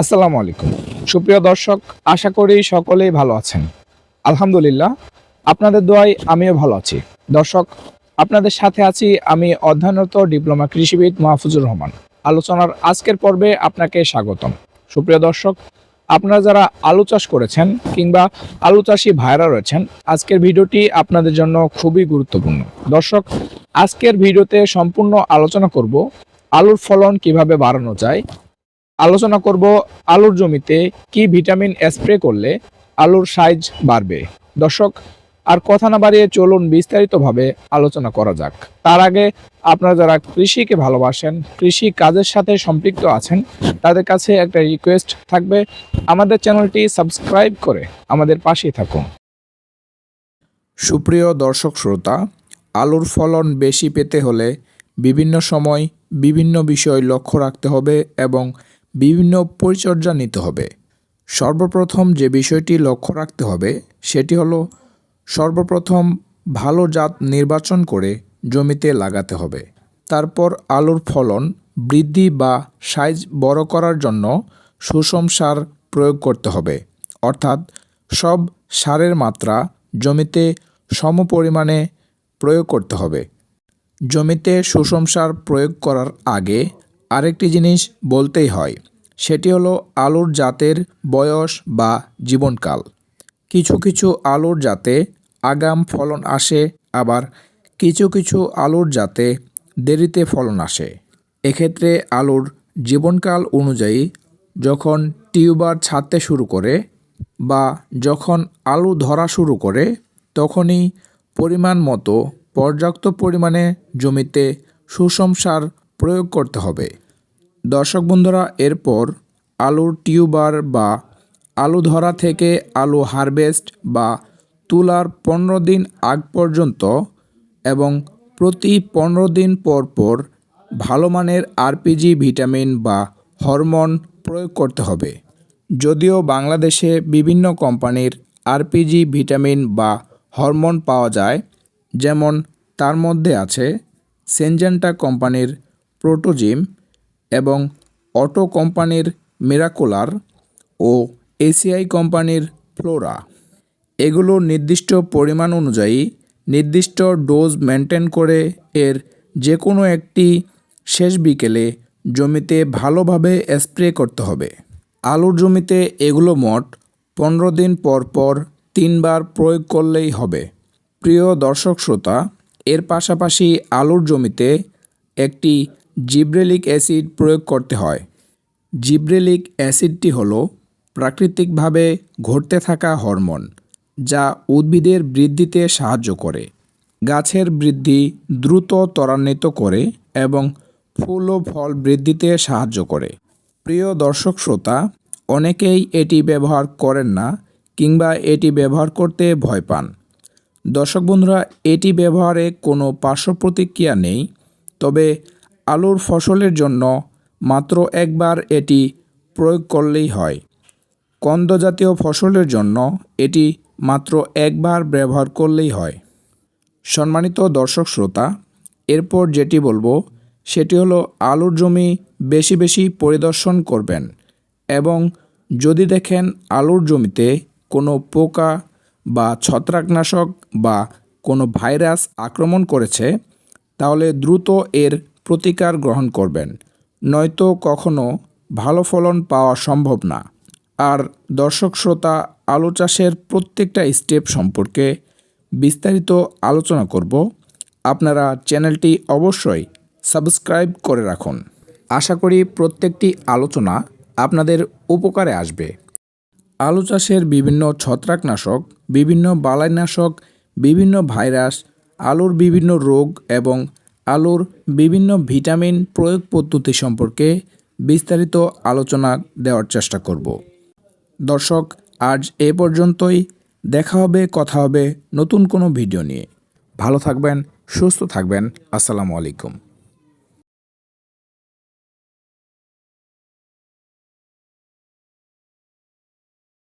আসসালামু আলাইকুম। সুপ্রিয় দর্শক, আশা করি সকলেই ভালো আছেন। আলহামদুলিল্লাহ, আপনাদের দোয়ায় আমিও ভালো আছি। দর্শক, আপনাদের সাথে আছি আমি অধ্যয়নরত ডিপ্লোমা কৃষিবিদ মাহফুজুর রহমান। আলোচনার আজকের পর্বে আপনাকে স্বাগতম। সুপ্রিয় দর্শক, আপনারা যারা আলু চাষ করেছেন কিংবা আলু চাষি ভাইরা রয়েছেন, আজকের ভিডিওটি আপনাদের জন্য খুবই গুরুত্বপূর্ণ। দর্শক, আজকের ভিডিওতে সম্পূর্ণ আলোচনা করব আলুর ফলন কীভাবে বাড়ানো যায় আলোচনা করব আলুর জমিতে কি ভিটামিন স্প্রে করলে আলুর সাইজ বাড়বে। দর্শক, আর কথা না বাড়িয়ে চলুন বিস্তারিতভাবে আলোচনা করা যাক। তার আগে আপনারা যারা কৃষিকে ভালোবাসেন, কৃষি কাজের সাথে সম্পৃক্ত আছেন, তাদের কাছে একটা রিকোয়েস্ট থাকবে। আমাদের চ্যানেলটি সাবস্ক্রাইব করে আমাদের পাশেই থাকুন। সুপ্রিয় দর্শক শ্রোতা, আলুর ফলন বেশি পেতে হলে বিভিন্ন সময় বিভিন্ন বিষয় লক্ষ্য রাখতে হবে এবং বিভিন্ন পরিচর্যা নিতে হবে। সর্বপ্রথম যে বিষয়টি লক্ষ্য রাখতে হবে, সেটি হলো সর্বপ্রথম ভালো জাত নির্বাচন করে জমিতে লাগাতে হবে। তারপর আলুর ফলন বৃদ্ধি বা সাইজ বড় করার জন্য সুষম সার প্রয়োগ করতে হবে। অর্থাৎ সব সারের মাত্রা জমিতে সম পরিমাণে প্রয়োগ করতে হবে। জমিতে সুষম সার প্রয়োগ করার আগে আরেকটি জিনিস বলতেই হয়, সেটি হলো আলুর জাতের বয়স বা জীবনকাল। কিছু কিছু আলুর জাতে আগাম ফলন আসে, আবার কিছু কিছু আলুর জাতে দেরিতে ফলন আসে। এক্ষেত্রে আলুর জীবনকাল অনুযায়ী যখন টিউবার ছাড়তে শুরু করে বা যখন আলু ধরা শুরু করে, তখনই পরিমাণ মতো পর্যাপ্ত পরিমাণে জমিতে সুষম সার প্রয়োগ করতে হবে। দর্শক বন্ধুরা, এরপর আলুর টিউবার বা আলু ধরা থেকে আলু হারভেস্ট বা তুলার পনেরো দিন আগ পর্যন্ত এবং প্রতি পনেরো দিন পর পর ভালো মানের আরপিজি, ভিটামিন বা হরমোন প্রয়োগ করতে হবে। যদিও বাংলাদেশে বিভিন্ন কোম্পানির আরপিজি, ভিটামিন বা হরমোন পাওয়া যায়, যেমন তার মধ্যে আছে সেনজেন্টা কোম্পানির প্রোটোজিম এবং অটো কোম্পানির মিরাকুলার ও এসিআই কোম্পানির ফ্লোরা। এগুলো নির্দিষ্ট পরিমাণ অনুযায়ী নির্দিষ্ট ডোজ মেনটেন করে এর যে কোনো একটি শেষ বিকেলে জমিতে ভালোভাবে স্প্রে করতে হবে। আলুর জমিতে এগুলো মোট পনেরো দিন পর পর তিনবার প্রয়োগ করলেই হবে। প্রিয় দর্শক শ্রোতা এর পাশাপাশি আলুর জমিতে একটি জিব্রেলিক অ্যাসিড প্রয়োগ করতে হয়। জিব্রেলিক অ্যাসিডটি হলো প্রাকৃতিকভাবে ঘটতে থাকা হরমোন, যা উদ্ভিদের বৃদ্ধিতে সাহায্য করে। গাছের বৃদ্ধি দ্রুত ত্বরান্বিত করে এবং ফুল ও ফল বৃদ্ধিতে সাহায্য করে। প্রিয় দর্শক শ্রোতা, অনেকেই এটি ব্যবহার করেন না কিংবা এটি ব্যবহার করতে ভয় পান। দর্শক বন্ধুরা, এটি ব্যবহারে কোনো পার্শ্ব প্রতিক্রিয়া নেই, তবে আলুর ফসলের জন্য মাত্র একবার এটি প্রয়োগ করলেই হয়। কন্দ জাতীয় ফসলের জন্য এটি মাত্র একবার ব্যবহার করলেই হয়। সম্মানিত দর্শক শ্রোতা, এরপর যেটি বলব, সেটি হলো আলুর জমি বেশি বেশি পরিদর্শন করবেন এবং যদি দেখেন আলুর জমিতে কোনো পোকা বা ছত্রাকনাশক বা কোনো ভাইরাস আক্রমণ করেছে, তাহলে দ্রুত এর প্রতিকার গ্রহণ করবেন, নয়তো কখনো ভালো ফলন পাওয়া সম্ভব না। আর দর্শক শ্রোতা, আলু চাষের প্রত্যেকটা স্টেপ সম্পর্কে বিস্তারিত আলোচনা করব। আপনারা চ্যানেলটি অবশ্যই সাবস্ক্রাইব করে রাখুন। আশা করি প্রত্যেকটি আলোচনা আপনাদের উপকারে আসবে। আলু চাষের বিভিন্ন ছত্রাকনাশক, বিভিন্ন বালাইনাশক, বিভিন্ন ভাইরাস, আলুর বিভিন্ন রোগ এবং আলুর বিভিন্ন ভিটামিন প্রয়োগ পদ্ধতি সম্পর্কে বিস্তারিত আলোচনা দেওয়ার চেষ্টা করব। দর্শক, আজ এ পর্যন্তই। দেখা হবে, কথা হবে নতুন কোনো ভিডিও নিয়ে। ভালো থাকবেন, সুস্থ থাকবেন। আসসালামু আলাইকুম।